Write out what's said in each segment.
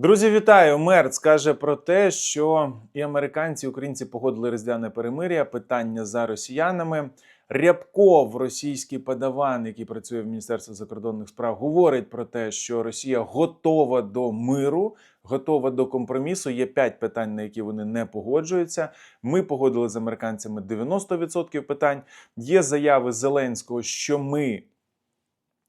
Друзі, вітаю! Мерц каже про те, що і американці, і українці погодили різдвяне перемир'я. Питання за росіянами. Рябков, російський подаван, який працює в Міністерстві закордонних справ, говорить про те, що Росія готова до миру, готова до компромісу. Є п'ять питань, на які вони не погоджуються. Ми погодили з американцями 90% питань. Є заяви Зеленського, що ми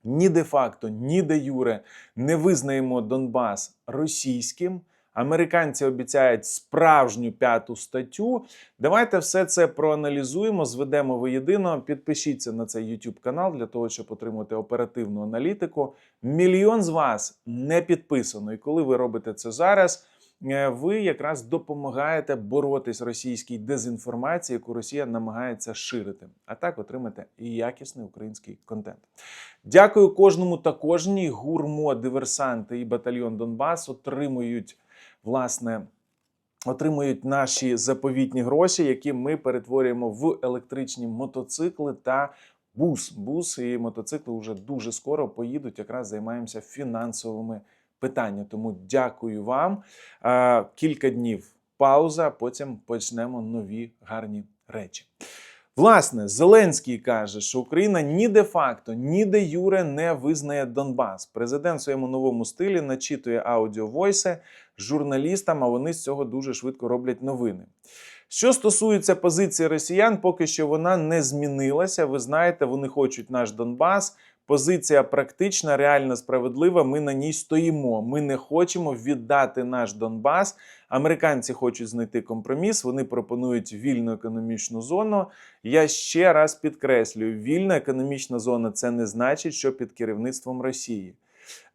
ні де-факто, ні де юре не визнаємо Донбас російським. Американці обіцяють справжню п'яту статтю. Давайте все це проаналізуємо, зведемо воєдино. Підпишіться на цей YouTube канал для того, щоб отримати оперативну аналітику. Мільйон з вас не підписано. І коли ви робите це зараз, ви якраз допомагаєте боротись російській дезінформації, яку Росія намагається ширити, а так отримати якісний український контент. Дякую кожному та кожній. Гурмо, диверсанти і батальйон Донбас отримують власне. Отримують наші заповітні гроші, які ми перетворюємо в електричні мотоцикли та бус. Бус і мотоцикли вже дуже скоро поїдуть. Якраз займаємося фінансовими питаннями. Тому дякую вам. Кілька днів пауза, потім почнемо нові гарні речі. Власне, Зеленський каже, що Україна ні де-факто, ні де юре не визнає Донбас. Президент в своєму новому стилі начитує аудіовойси журналістам, а вони з цього дуже швидко роблять новини. Що стосується позиції росіян, поки що вона не змінилася. Ви знаєте, вони хочуть наш Донбас. Позиція практична, реально справедлива. Ми на ній стоїмо. Ми не хочемо віддати наш Донбас. Американці хочуть знайти компроміс. Вони пропонують вільну економічну зону. Я ще раз підкреслюю: вільна економічна зона це не значить, що під керівництвом Росії.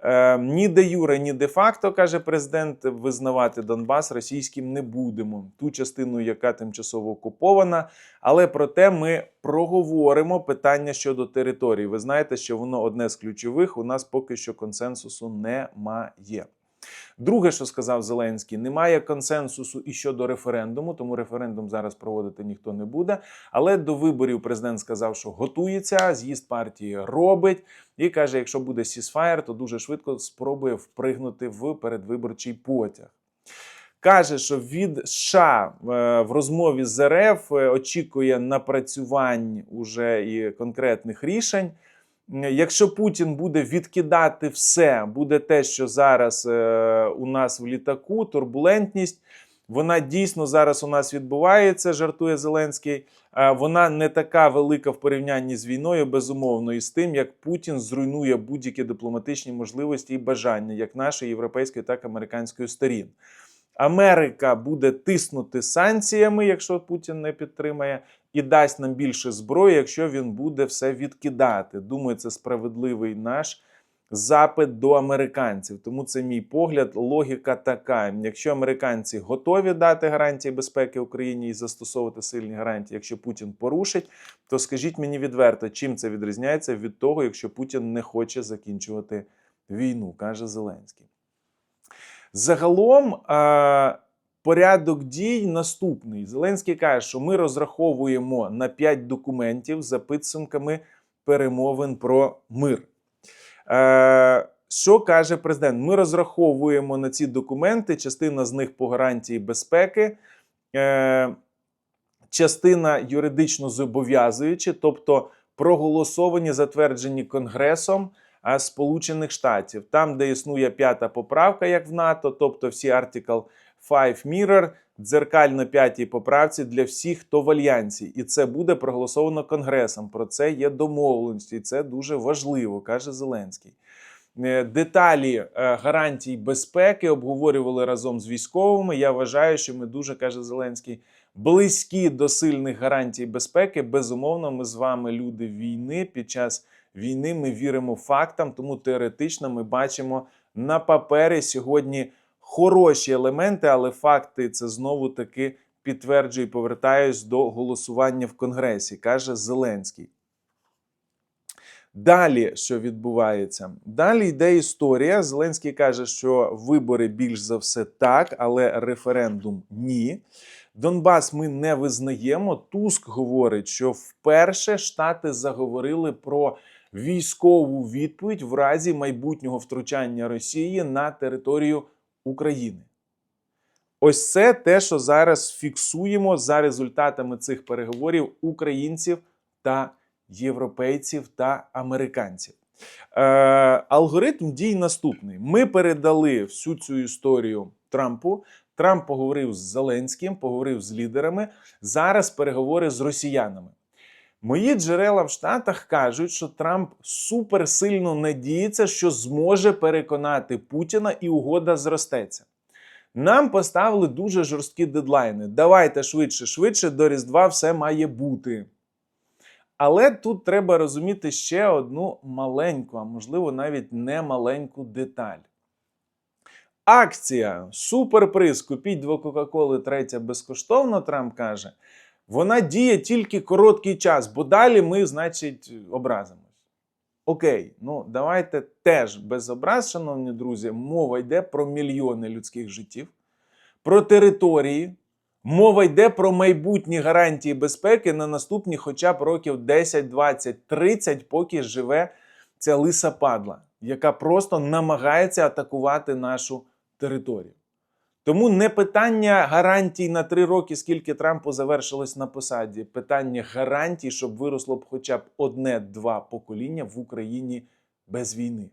Е, ні де юре, ні де факто, каже президент, визнавати Донбас російським не будемо. Ту частину, яка тимчасово окупована. Але проте ми проговоримо питання щодо території. Ви знаєте, що воно одне з ключових. У нас поки що консенсусу немає. Друге, що сказав Зеленський, немає консенсусу і щодо референдуму, тому референдум зараз проводити ніхто не буде. Але до виборів президент сказав, що готується, з'їзд партії робить, і каже: якщо буде сісфаєр, то дуже швидко спробує впригнути в передвиборчий потяг. Каже, що від США е, в розмові з РФ е, очікує напрацювань уже і конкретних рішень. Якщо Путін буде відкидати все, буде те, що зараз е, у нас в літаку, турбулентність. Вона дійсно зараз у нас відбувається, жартує Зеленський. Е, Вона не така велика в порівнянні з війною, безумовно, і з тим, як Путін зруйнує будь-які дипломатичні можливості і бажання, як нашої європейської, так і американської сторін. Америка буде тиснути санкціями, якщо Путін не підтримає, і дасть нам більше зброї, якщо він буде все відкидати. Думаю, це справедливий наш запит до американців. Тому це мій погляд. Логіка така: якщо американці готові дати гарантії безпеки Україні і застосовувати сильні гарантії, якщо Путін порушить, то скажіть мені відверто, чим це відрізняється від того, якщо Путін не хоче закінчувати війну, каже Зеленський. Загалом е, порядок дій наступний. Зеленський каже, що ми розраховуємо на 5 документів за підсумками перемовин про мир. Е, що каже президент? Ми розраховуємо на ці документи. Частина з них по гарантії безпеки, е, частина юридично зобов'язуючі, тобто проголосовані, затверджені Конгресом. Сполучених Штатів, там, де існує п'ята поправка, як в НАТО, тобто всі Article 5 Mirror, дзеркально п'ятій поправці для всіх, хто в альянсі, і це буде проголосовано Конгресом. Про це є домовленості, і це дуже важливо, каже Зеленський. Е, Деталі е, гарантій безпеки обговорювали разом з військовими. Я вважаю, що ми дуже каже Зеленський. Близькі до сильних гарантій безпеки. Безумовно, ми з вами люди війни. Під час війни ми віримо фактам, тому теоретично ми бачимо на папері сьогодні хороші елементи, але факти це знову таки підтверджую і повертаюсь до голосування в Конгресі, каже Зеленський. Далі, що відбувається? Далі йде історія. Зеленський каже, що вибори більш за все так, але референдум ні. Донбас ми не визнаємо. Туск говорить, що вперше Штати заговорили про військову відповідь в разі майбутнього втручання Росії на територію України. Ось це те, що зараз фіксуємо за результатами цих переговорів українців та європейців та американців. Е, алгоритм дій наступний: ми передали всю цю історію Трампу. Трамп поговорив з Зеленським, поговорив з лідерами. Зараз переговори з росіянами. Мої джерела в Штатах кажуть, що Трамп суперсильно надіється, що зможе переконати Путіна і угода зростеться. Нам поставили дуже жорсткі дедлайни. Давайте швидше, швидше, до Різдва все має бути. Але тут треба розуміти ще одну маленьку, а можливо навіть не маленьку деталь. Акція суперприз купіть два Кока-Коли, третя безкоштовно, Трамп каже, вона діє тільки короткий час, бо далі ми, значить, образимось. Окей, ну давайте теж без образ, шановні друзі, мова йде про мільйони людських життів, про території. Мова йде про майбутні гарантії безпеки на наступні хоча б років 10, 20, 30, поки живе ця лиса падла, яка просто намагається атакувати нашу територію. Тому не питання гарантій на три роки, скільки Трампу завершилось на посаді, питання гарантій, щоб виросло б хоча б одне-два покоління в Україні без війни.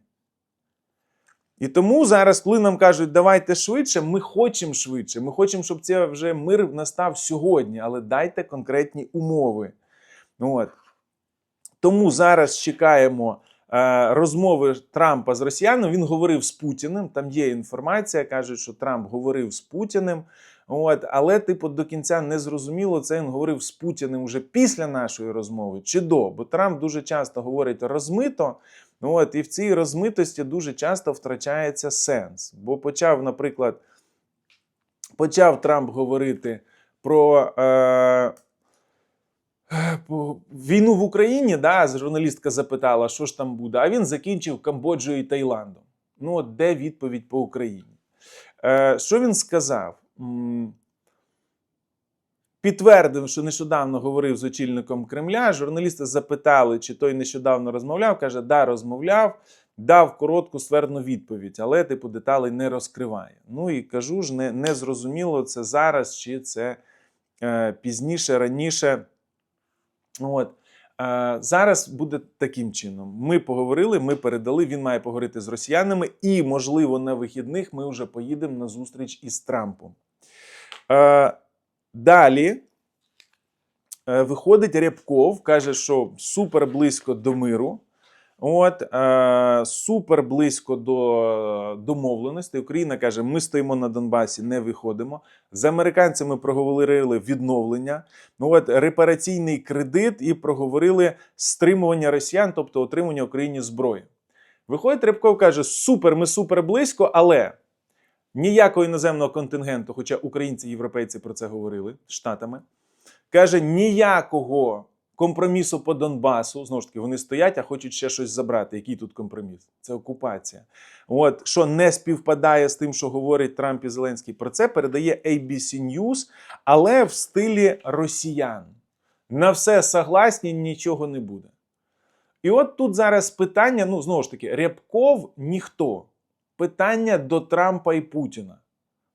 І тому зараз, коли нам кажуть, давайте швидше, ми хочемо швидше. Ми хочемо, щоб це вже мир настав сьогодні, але дайте конкретні умови. От. Тому зараз чекаємо розмови Трампа з росіянами. Він говорив з Путіним. Там є інформація, кажуть, що Трамп говорив з Путіним. От, але, типу, до кінця не зрозуміло, це він говорив з Путіним вже після нашої розмови чи до. Бо Трамп дуже часто говорить розмито. От, і в цій розмитості дуже часто втрачається сенс. Бо почав, наприклад, почав Трамп говорити про е, війну в Україні. Да, журналістка запитала, що ж там буде. А він закінчив Камбоджою і Таїландом. Ну, от де відповідь по Україні? Е, що він сказав? Підтвердив, що нещодавно говорив з очільником Кремля. Журналісти запитали, чи той нещодавно розмовляв. Каже, да, розмовляв, дав коротку ствердну відповідь, але типу деталей не розкриває. Ну і кажу ж, не, не зрозуміло, це зараз чи це е, пізніше, раніше. От. Е, зараз буде таким чином. Ми поговорили, ми передали. Він має поговорити з росіянами, і, можливо, на вихідних ми вже поїдемо на зустріч із Трампом. Е, Далі е, виходить Рябков, каже, що супер близько до миру. От, е, супер близько до домовленостей. Україна каже, ми стоїмо на Донбасі, не виходимо. З американцями проговорили відновлення, ну от репараційний кредит і проговорили стримування росіян, тобто отримання Україні зброї. Виходить, Рябков каже: супер, ми супер близько, але ніякого іноземного контингенту, хоча українці і європейці про це говорили Штатами. Каже, ніякого компромісу по Донбасу. Знову ж таки, вони стоять, а хочуть ще щось забрати. Який тут компроміс? Це окупація. От що не співпадає з тим, що говорить Трамп і Зеленський. Про це передає ABC News, але в стилі росіян. На все согласні, нічого не буде. І от тут зараз питання: ну знову ж таки, Рябков ніхто. Питання до Трампа і Путіна.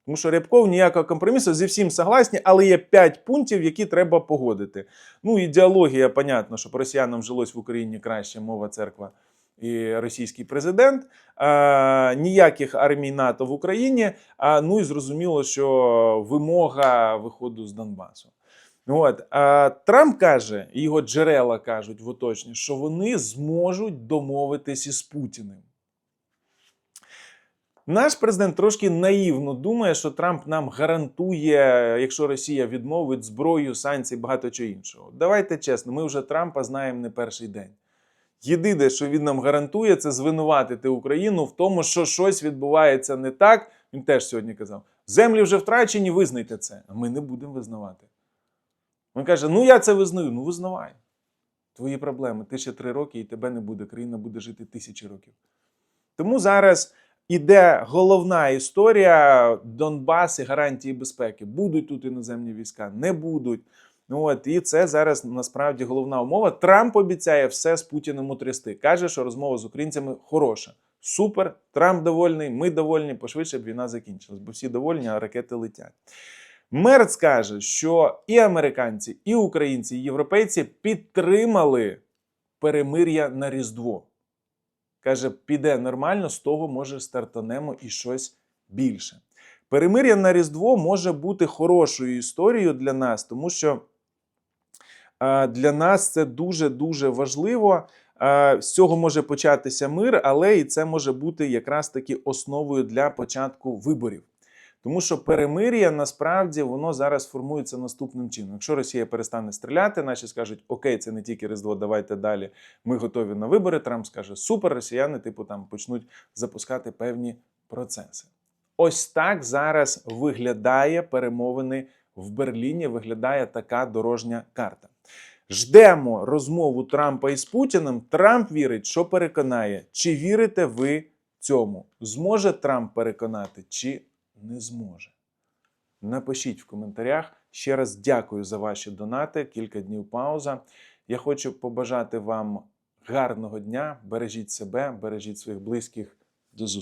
Тому що Рябков ніякого компромісу зі всім согласні, але є п'ять пунктів, які треба погодити. Ну, ідеологія, понятно, щоб росіянам жилось в Україні краще мова, церква і російський президент. А, ніяких армій НАТО в Україні. А, ну і зрозуміло, що вимога виходу з Донбасу. От а, Трамп каже, його джерела кажуть в оточенні, що вони зможуть домовитись із Путіним. Наш президент трошки наївно думає, що Трамп нам гарантує, якщо Росія відмовить зброю, санкції, багато чого іншого. Давайте чесно, ми вже Трампа знаємо не перший день. Єдине, що він нам гарантує, це звинуватити Україну в тому, що щось відбувається не так. Він теж сьогодні казав: землі вже втрачені, визнайте це. А ми не будемо визнавати. Він каже: Ну я це визнаю. Ну визнавай. Твої проблеми. Ти ще три роки і тебе не буде. Країна буде жити тисячі років. Тому зараз іде головна історія Донбас і гарантії безпеки. Будуть тут іноземні війська, не будуть. Ну от і це зараз насправді головна умова. Трамп обіцяє все з Путіним утрясти. Каже, що розмова з українцями хороша. Супер, Трамп довольний, ми довольні, пошвидше б війна закінчилась, бо всі довольні, а ракети летять. Мерц каже, що і американці, і українці, і європейці підтримали перемир'я на Різдво. Каже, піде нормально, з того може стартанемо і щось більше. Перемир'я на Різдво може бути хорошою історією для нас, тому що для нас це дуже-дуже важливо. З цього може початися мир, але і це може бути якраз таки основою для початку виборів. Тому що перемир'я насправді воно зараз формується наступним чином. Якщо Росія перестане стріляти, наші скажуть, окей, це не тільки Різдво, давайте далі. Ми готові на вибори. Трамп скаже, супер, росіяни, типу, там почнуть запускати певні процеси. Ось так зараз виглядає перемовини в Берліні. Виглядає така дорожня карта. Ждемо розмову Трампа із Путіним. Трамп вірить, що переконає, чи вірите ви цьому? Зможе Трамп переконати, чи не зможе? Напишіть в коментарях. Ще раз дякую за ваші донати. Кілька днів пауза. Я хочу побажати вам гарного дня. Бережіть себе, бережіть своїх близьких. До зустрічі.